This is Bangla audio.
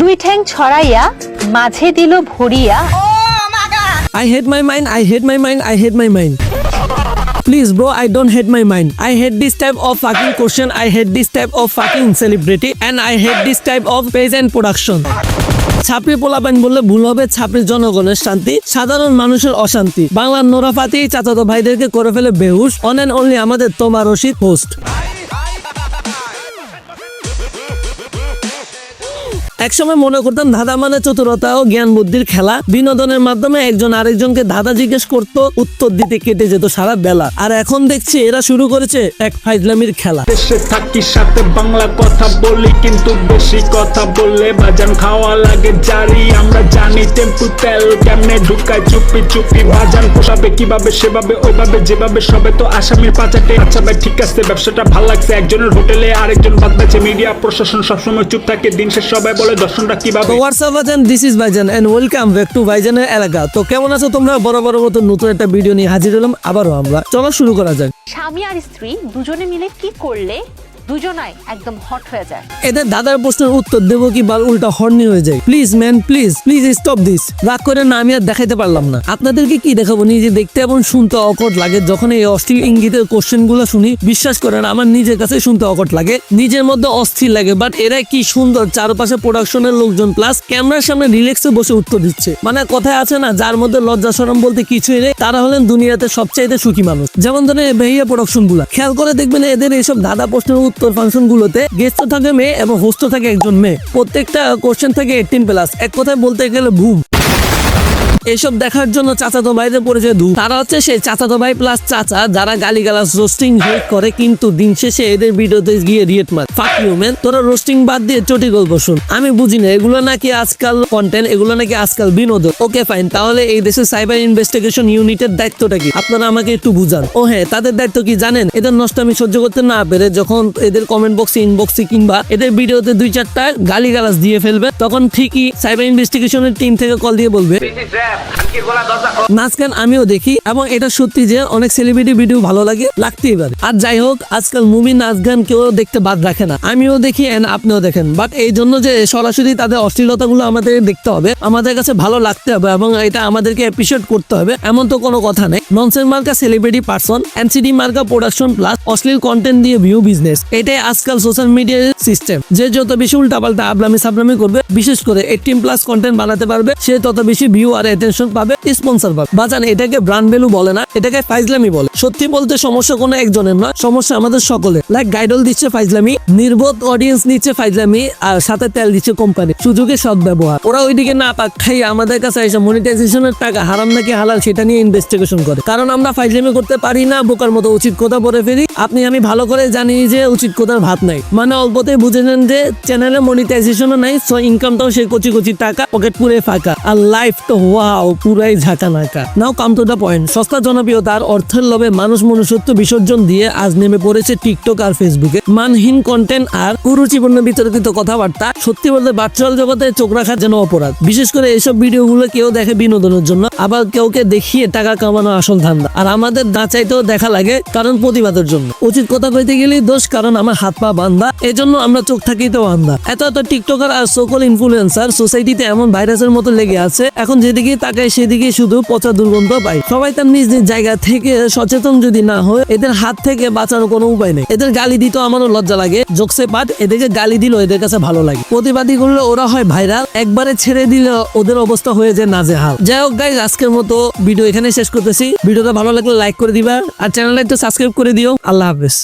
দুই ঠ্যাং ছড়াইয়া মাঝে দিল ভরিয়া। I hate my mind I hate my mind I hate my mind please bro I don't hate my mind I hate this type of fucking question I hate this type of fucking celebrity and I hate this type of page and production ছাপড়ি পোলাপাইন বললে ভুল হবে ছাপড়ি জনগণের শান্তি সাধারণ মানুষের অশান্তি। বাংলার নোরাফাতি চাচাতো ভাইদেরকে করে ফেলে বেহুশ অন অ্যান্ড ওনলি আমাদের তোমার রশিদ হোস্ট একসময় মনে করতাম ধাঁধা মানে চতুরতা ও জ্ঞান বুদ্ধির খেলা। বিনোদনের মাধ্যমে একজন আরেকজনকে ধাঁধা জিজ্ঞেস করতো, উত্তর দিতে কেটে যেত সারা বেলা। আর এখন দেখছি এরা শুরু করেছে এক ফাইজলামির খেলা। দেশে থাকি সাথে বাংলা কথা বলি, কিন্তু বেশি কথা বললে বাজান খাওয়া লাগে জারি। আমরা জানি টেম্পু তেল কেমনে ঢুকায়, চুপি চুপি বাজান পোষাবে কীভাবে, সেভাবে, ওইভাবে, যেভাবে, সবে তো আসামির পাচাটে। আচ্ছা ভাই, ঠিক আছে, ব্যবসাটা ভালো লাগছে। একজনের হোটেলে আরেকজন বাদ মিডিয়া, প্রশাসন সবসময় চুপ থাকে, দিন শেষ সবাই বলে দর্শনটা কীভাবে? হোয়াটসঅ্যাপ ভাইজান? দিস ইজ ভাইজান এন্ড ওয়েলকাম ব্যাক টু ভাইজানের এলাকা। তো কেমন আছো তোমরা? বড় বড় মতো নতুন একটা ভিডিও নিয়ে হাজির হলাম। আবারও আমরা। চলো শুরু করা যাক। স্বামী আর স্ত্রী দুজনে মিলে কি করলে? দুজনাই একদম হট হয়ে যায়। এদের দাদার প্রশ্নের উত্তর দেবো কি বা উল্টা হর্নি হয়ে যায়? Please man please please stop this রাগ করে না, আমি আর দেখাইতে পারলাম না। আপনাদেরকে কি দেখাবো? নিজে দেখতে এবং শুনতে অকট লাগে। যখন এই অস্থির ইঙ্গিতের কোশ্চেনগুলো শুনি, বিশ্বাস করেন, আমার নিজের কাছে শুনতে অকট লাগে। নিজের মধ্যে অস্থির লাগে বাট এরা কি সুন্দর। চারপাশে প্রোডাকশনের লোকজন প্লাস ক্যামেরার সামনে রিল্যাক্সে বসে উত্তর দিচ্ছে। মানে কথায় আছে না, যার মধ্যে লজ্জা সরম বলতে কিছুই নেই, তারা হলেন দুনিয়াতে সবচাইতে সুখী মানুষ। যেমন ধরেন বেহিয়া প্রোডাকশনগুলা। খেয়াল করে দেখবেন এদের এইসব দাদা প্রশ্নের উত্তর ফাংশন গুলোতে গেস্ট থাকে মেয়ে এবং হোস্ট থাকে একজন মেয়ে। প্রত্যেকটা কোশ্চেন থাকে এইটিন প্লাস এক কথায় বলতে গেলে ভুম এসব দেখার জন্য চাচাতো ভাইদের পরিচয় দু তারা হচ্ছে সেই চাচাতো ভাই প্লাস চাচা যারা গালি গালাস রোস্টিং হেট করে কিন্তু দিন শেষে এদের ভিডিওতে গিয়ে রিয়েট মার। ফাক ম্যান তোরা রোস্টিং বাদ দিয়ে চটি গল্প শুন। আমি বুঝি না, এগুলো নাকি আজকাল কন্টেন্ট এগুলো নাকি আজকাল বিনোদন। ওকে ফাইন তাহলে এই দেশের সাইবার ইনভেস্টিগেশন ইউনিটের দায়িত্বটা কি? আপনারা আমাকে একটু বুঝান। ও হ্যাঁ তাদের দায়িত্ব কি জানেন? এদের নষ্ট আমি সহ্য করতে না পেরে যখন এদের কমেন্ট বক্সে ইনবক্সে কিংবা এদের ভিডিওতে দুই চারটা গালি গালাস দিয়ে ফেলবে, তখন ঠিকই সাইবার ইনভেস্টিগেশনের টিম থেকে কল দিয়ে বলবে। নাচ আমিও দেখি, এবং এটা সত্যি যে অনেক সেলিব্রিটি ভিডিও ভালো লাগে, লাগতেই পারে। আর যাই হোক, আজকাল মুভি নাচ গান কেউ দেখতে বাদ রাখে না। আমিও দেখি আপনিও দেখেন। বাট এই জন্য যে সরাসরি তাদের অশ্লীলতা গুলো আমাদের দেখতে হবে, আমাদের কাছে ভালো লাগতে হবে, এবং এটা আমাদেরকে অ্যাপ্রিসিয়েট করতে হবে, এমন তো কোনো কথা নেই। ননসেন্স মার্কা সেলিব্রিটি পার্সন এনসিডি মার্কা প্রোডাকশন প্লাস অশ্লীল কন্টেন্ট দিয়ে ভিউ বিজনেস এটাই আজকাল সোশ্যাল মিডিয়ার সিস্টেম যে যত বেশি উল্টাপাল্টা আবলামি সাবলামি করবে, বিশেষ করে এইটিন প্লাস কন্টেন্ট বানাতে পারবে, সে তত বেশি ভিউ আর অ্যাটেনশন পাবে স্পন্সর পাবে। বাজান এটাকে ব্র্যান্ড ভ্যালু বলে না, এটাকে ফাইজলামি বলে। সত্যি বলতে সমস্যা কোনো একজনের নয়, সমস্যা আমাদের সকলে লাইক গাইডল দিচ্ছে ফাইজলামি, নির্বোধ অডিয়েন্স নিচ্ছে ফাইজলামি, আর সাথে তেল দিচ্ছে কোম্পানি সুযোগে সৎ ব্যবহার। ওরা ওইদিকে না পাক, খাই, আমাদের কাছে এসে মনিটাইজেশনের টাকা, হারাম নাকি হালাল, সেটা নিয়ে ইনভেস্টিগেশন করে। কারণ আমরা ফাইজলামি করতে পারি না, বোকার মতো উচিত কথা বলে ফেলি। আপনি, আমি ভালো করে জানি যে উচিত কথার ভাত নাই। মানে অল্পতে বুঝে নেন যে চ্যানেলে মনিটাইজেশনও নাই সো ইনকামটাও সেই কচি কচি টাকা পকেট পুরে ফাঁকা। আর লাইফ তো ওয়াও পুরাই ঝাঁকা নাকা now come to the point. সস্তা জনপ্রিয়তার অর্থের লোভে মানুষ মনুষ্যত্ব বিসর্জন দিয়ে আজ নেমে পড়েছে টিকটক আর ফেসবুকে। মানহীন কন্টেন্ট আর কুরুচিপূর্ণ বিতর্কিত কথাবার্তা সত্যি বলতে বাচ্চাল জগতে চোখ রাখা যেন অপরাধ। বিশেষ করে এইসব ভিডিওগুলো কেউ দেখে বিনোদনের জন্য, আবার কেউকে দেখিয়ে টাকা কামানো আসল ধান্দা। আর আমাদের দাঁচাইতেও দেখা লাগে কারণ প্রতিবাদের জন্য। উচিত কথা কইতে গেলেই দোষ, কারণ আমার হাত পা বান্ধা এজন্য আমরা চোখ থাকিতে বান্ধা এত এত টিকটকার আর সকল ইনফ্লুয়েন্সার সোসাইটিতে এমন ভাইরাসের মতো লেগে আছে, এখন যেদিকে তাকায় সেদিকে শুধু পচা দুর্গন্ধ পাই সবাই তার নিজ নিজ জায়গা থেকে সচেতন যদি না হয়, এদের হাত থেকে বাঁচানোর কোনো উপায় নেই। এদের গালি দিতেও আমারও লজ্জা লাগে। জোকসে পাট এদেরকে গালি দিল এদের কাছে ভালো লাগে। প্রতিবাদী করলে ওরা হয় ভাইরাল। একবারে ছেড়ে দিলে ওদের অবস্থা হয়ে যায় নাজেহাল। যাই হোক গাইজ আজকের মতো ভিডিও এখানে শেষ করতেছি। ভিডিওটা ভালো লাগলে লাইক করে দিবা। আর চ্যানেলটা একটু সাবস্ক্রাইব করে দিও। আল্লাহ হাফেজ।